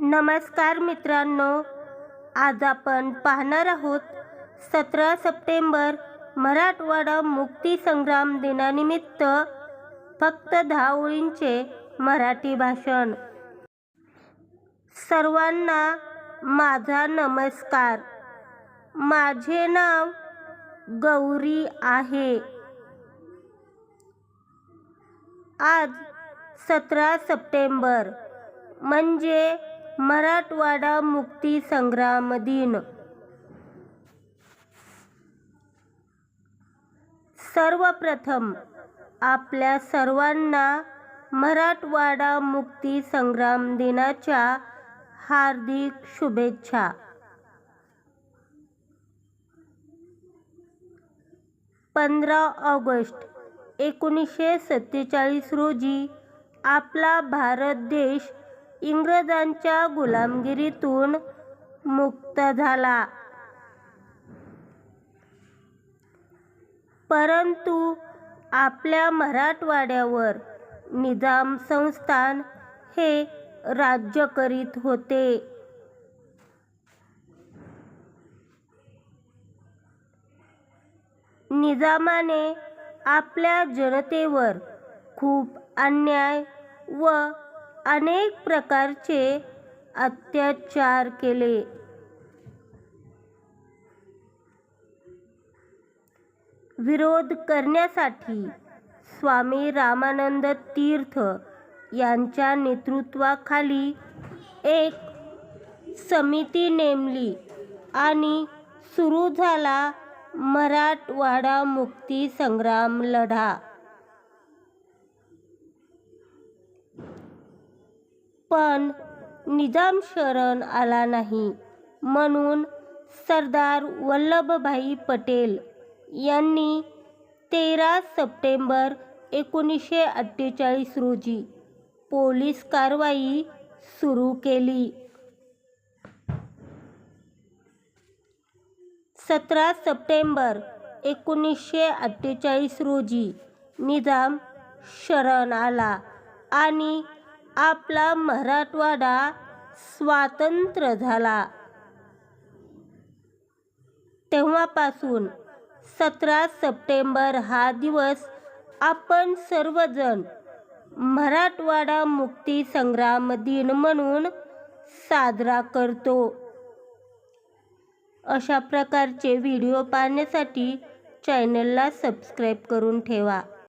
नमस्कार मित्रांनो आज आपण पाहणार आहोत सतरा सप्टेंबर मराठवाडा मुक्तीसंग्राम दिनानिमित्त फक्त दहा ओळींचे मराठी भाषण. सर्वांना माझा नमस्कार. माझे नाव गौरी आहे. आज सतरा सप्टेंबर म्हणजे मराठवाडा मुक्ती संग्राम दिन सर्वप्रथम आपल्या सर्वांना मराठवाडा मुक्ती संग्राम दिनाच्या हार्दिक शुभेच्छा. पंधरा ऑगस्ट एकोणीसशे सत्तेचाळीस रोजी आपला भारत देश इंग्रजांच्या गुलामगिरीतून मुक्त झाला. परंतु आपल्या मराठवाड्यावर निजाम संस्थान हे राज्य करीत होते. निजामाने आपल्या जनतेवर खूप अन्याय व अनेक प्रकारचे अत्याचार केले. विरोध करण्यासाठी स्वामी रामानंद तीर्थ यांच्या नेतृत्वाखाली एक समिती नेमली आणि सुरू झाला मराठवाडा मुक्ती संग्राम लढा. पण निजाम शरण आला नाही. म्हणून सरदार वल्लभभाई पटेल यांनी तेरा सप्टेंबर एकोणीसशे अठ्ठेचाळीस रोजी पोलीस कारवाई सुरू केली. सतरा सप्टेंबर एकोणीसशे अठ्ठेचाळीस रोजी निजाम शरण आला आणि आपला मराठवाडा स्वातंत्र्य झाला. तेव्हापासून सतरा सप्टेंबर हा दिवस आपण सर्वजण मराठवाडा मुक्ती संग्राम दिन म्हणून साजरा करतो. अशा प्रकारचे व्हिडिओ पाहण्यासाठी चॅनलला सबस्क्राईब करून ठेवा.